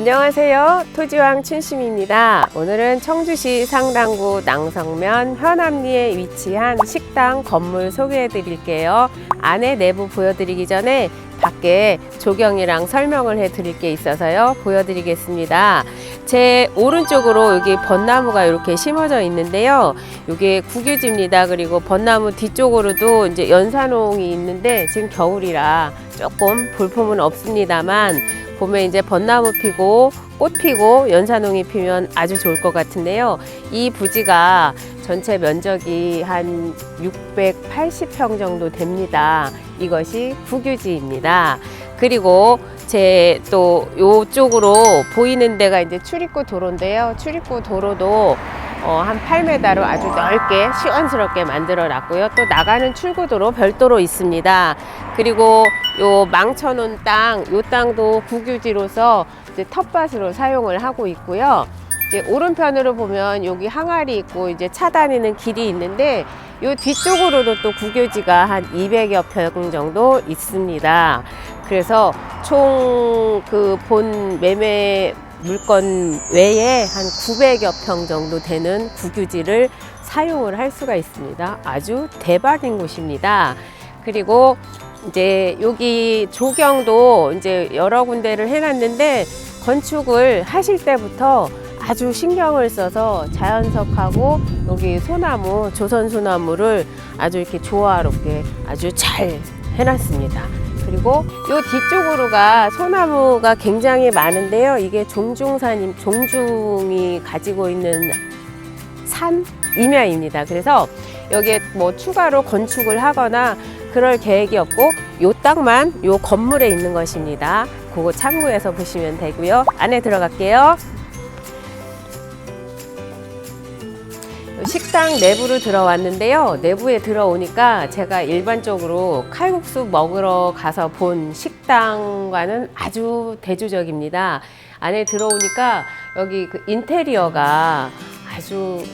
안녕하세요. 토지왕 춘심입니다. 오늘은 청주시 상당구 낭성면 현암리에 위치한 식당 건물 소개해 드릴게요. 안에 내부 보여드리기 전에 밖에 조경이랑 설명을 해 드릴 게 있어서요. 보여드리겠습니다. 제 오른쪽으로 여기 벚나무가 이렇게 심어져 있는데요. 이게 국유지입니다. 그리고 벚나무 뒤쪽으로도 이제 연산홍이 있는데 지금 겨울이라 조금 볼품은 없습니다만 봄에 이제 벚나무 피고 꽃 피고 연산홍이 피면 아주 좋을 것 같은데요. 이 부지가 전체 면적이 한 680평 정도 됩니다. 이것이 국유지입니다. 그리고 제 또 요쪽으로 보이는 데가 이제 출입구 도로인데요. 출입구 도로도 어, 한 8m로 아주 넓게 시원스럽게 만들어 놨고요. 또 나가는 출구도로 별도로 있습니다. 그리고 요 망쳐놓은 땅, 요 땅도 국유지로서 이제 텃밭으로 사용을 하고 있고요. 이제 오른편으로 보면 여기 항아리 있고 이제 차 다니는 길이 있는데 요 뒤쪽으로도 또 국유지가 한 200여 평 정도 있습니다. 그래서 총 그 본 매매 물건 외에 한 900여 평 정도 되는 국유지를 사용을 할 수가 있습니다. 아주 대박인 곳입니다. 그리고 이제 여기 조경도 이제 여러 군데를 해놨는데 건축을 하실 때부터 아주 신경을 써서 자연석하고 여기 소나무, 조선 소나무를 아주 이렇게 조화롭게 아주 잘 해놨습니다. 그리고 요 뒤쪽으로가 소나무가 굉장히 많은데요. 이게 종중산임, 종중이 가지고 있는 산 임야입니다. 그래서 여기에 뭐 추가로 건축을 하거나 그럴 계획이 없고 요 땅만 요 건물에 있는 것입니다. 그거 참고해서 보시면 되고요. 안에 들어갈게요. 식당 내부로 들어왔는데요. 내부에 들어오니까 제가 일반적으로 칼국수 먹으러 가서 본 식당과는 아주 대조적입니다. 안에 들어오니까 여기 그 인테리어가 아주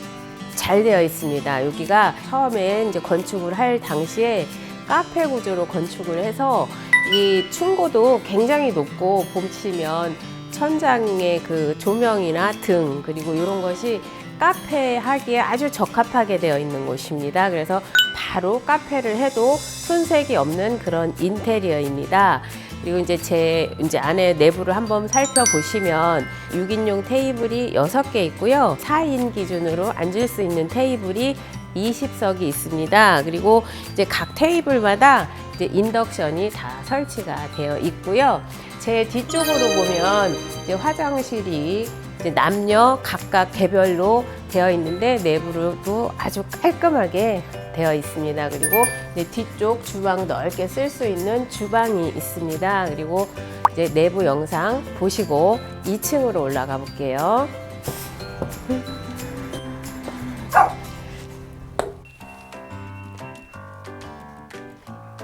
잘 되어 있습니다. 여기가 처음에 이제 건축을 할 당시에 카페 구조로 건축을 해서 이 층고도 굉장히 높고 봄치면 천장의 그 조명이나 등 그리고 이런 것이 카페 하기에 아주 적합하게 되어 있는 곳입니다. 그래서 바로 카페를 해도 손색이 없는 그런 인테리어입니다. 그리고 이제 제 이제 안에 내부를 한번 살펴보시면 6인용 테이블이 6개 있고요. 4인 기준으로 앉을 수 있는 테이블이 20석이 있습니다. 그리고 이제 각 테이블마다 이제 인덕션이 다 설치가 되어 있고요. 제 뒤쪽으로 보면 이제 화장실이 남녀 각각 개별로 되어 있는데 내부로도 아주 깔끔하게 되어 있습니다. 그리고 이제 뒤쪽 주방 넓게 쓸 수 있는 주방이 있습니다. 그리고 이제 내부 영상 보시고 2층으로 올라가 볼게요.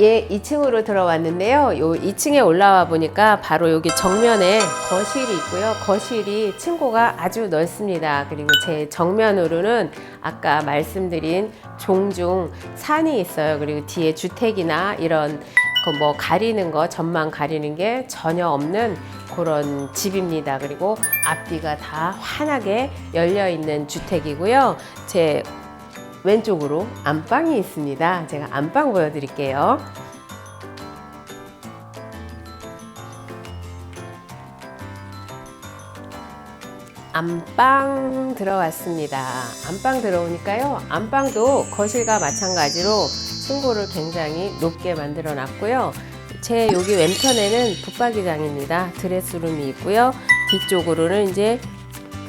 예, 2층으로 들어왔는데요. 요 2층에 올라와 보니까 바로 여기 정면에 거실이 있고요. 거실이 층고가 아주 넓습니다. 그리고 제 정면으로는 아까 말씀드린 종중 산이 있어요. 그리고 뒤에 주택이나 이런 그뭐 가리는 거, 전망 가리는 게 전혀 없는 그런 집입니다. 그리고 앞뒤가 다 환하게 열려 있는 주택이고요. 제 왼쪽으로 안방이 있습니다. 제가 안방 보여드릴게요. 안방 들어왔습니다. 안방 들어오니까요. 안방도 거실과 마찬가지로 층고를 굉장히 높게 만들어 놨고요. 제 여기 왼편에는 붙박이장입니다. 드레스룸이 있고요. 뒤쪽으로는 이제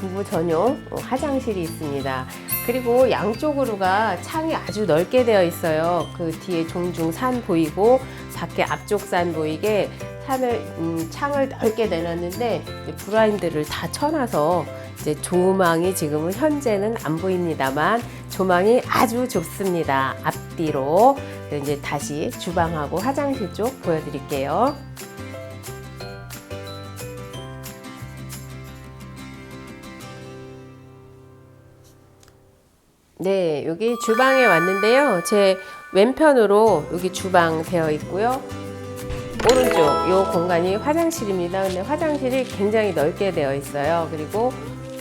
부부 전용 화장실이 있습니다. 그리고 양쪽으로가 창이 아주 넓게 되어 있어요. 그 뒤에 종중 산 보이고 밖에 앞쪽 산 보이게 산을 음, 창을 넓게 내놨는데 이제 블라인드를 다 쳐놔서 이제 조망이 지금은 현재는 안 보입니다만 조망이 아주 좋습니다. 앞뒤로 이제 다시 주방하고 화장실 쪽 보여드릴게요. 네, 여기 주방에 왔는데요. 제 왼편으로 여기 주방 되어 있고요. 오른쪽 요 공간이 화장실입니다. 근데 화장실이 굉장히 넓게 되어 있어요. 그리고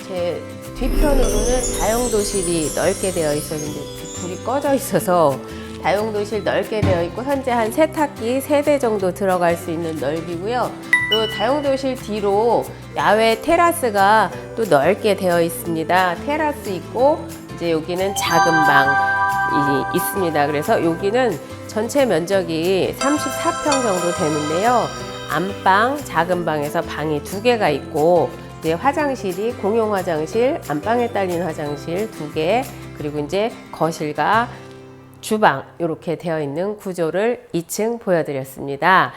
제 뒤편으로는 다용도실이 넓게 되어 있어요. 근데 불이 꺼져 있어서 다용도실 넓게 되어 있고 현재 한 세탁기 세 대 정도 들어갈 수 있는 넓이고요. 또 다용도실 뒤로 야외 테라스가 또 넓게 되어 있습니다. 테라스 있고 이제 여기는 작은 방이 있습니다. 그래서 여기는 전체 면적이 34평 정도 되는데요. 안방, 작은 방에서 방이 두 개가 있고 이제 화장실이 공용 화장실, 안방에 딸린 화장실 두 개, 그리고 이제 거실과 주방 이렇게 되어 있는 구조를 2층 보여드렸습니다.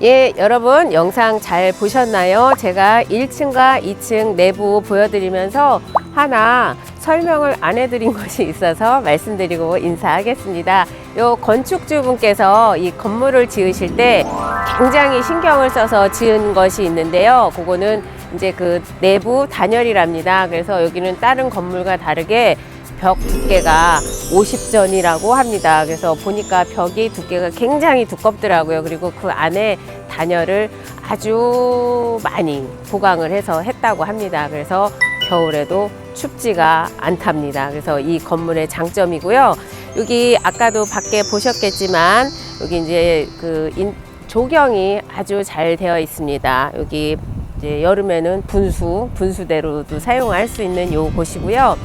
예, 여러분 영상 잘 보셨나요? 제가 1층과 2층 내부 보여드리면서 하나 설명을 안 해드린 것이 있어서 말씀드리고 인사하겠습니다. 요 건축주분께서 이 건물을 지으실 때 굉장히 신경을 써서 지은 것이 있는데요. 그거는 이제 그 내부 단열이랍니다. 그래서 여기는 다른 건물과 다르게 벽 두께가 50전이라고 합니다. 그래서 보니까 벽이 두께가 굉장히 두껍더라고요. 그리고 그 안에 단열을 아주 많이 보강을 해서 했다고 합니다. 그래서 겨울에도 춥지가 않답니다. 그래서 이 건물의 장점이고요. 여기 아까도 밖에 보셨겠지만 여기 이제 그 인- 조경이 아주 잘 되어 있습니다. 여기 이제 여름에는 분수, 분수대로도 사용할 수 있는 요 곳이고요.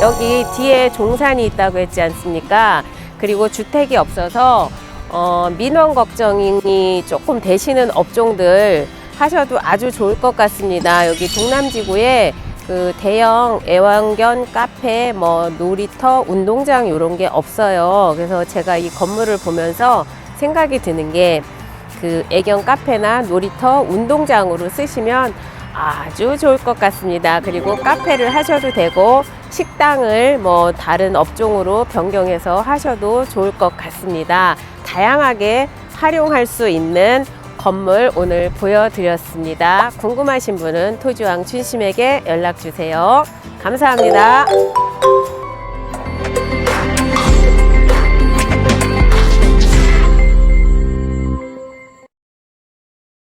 여기 뒤에 종산이 있다고 했지 않습니까? 그리고 주택이 없어서 어, 민원 걱정이 조금 되시는 업종들 하셔도 아주 좋을 것 같습니다. 여기 동남지구에 그 대형 애완견 카페, 뭐 놀이터, 운동장 이런 게 없어요. 그래서 제가 이 건물을 보면서 생각이 드는 게 그 애견 카페나 놀이터, 운동장으로 쓰시면 아주 좋을 것 같습니다. 그리고 카페를 하셔도 되고 식당을 뭐 다른 업종으로 변경해서 하셔도 좋을 것 같습니다. 다양하게 활용할 수 있는 건물 오늘 보여드렸습니다. 궁금하신 분은 토주왕 춘심에게 연락 주세요. 감사합니다.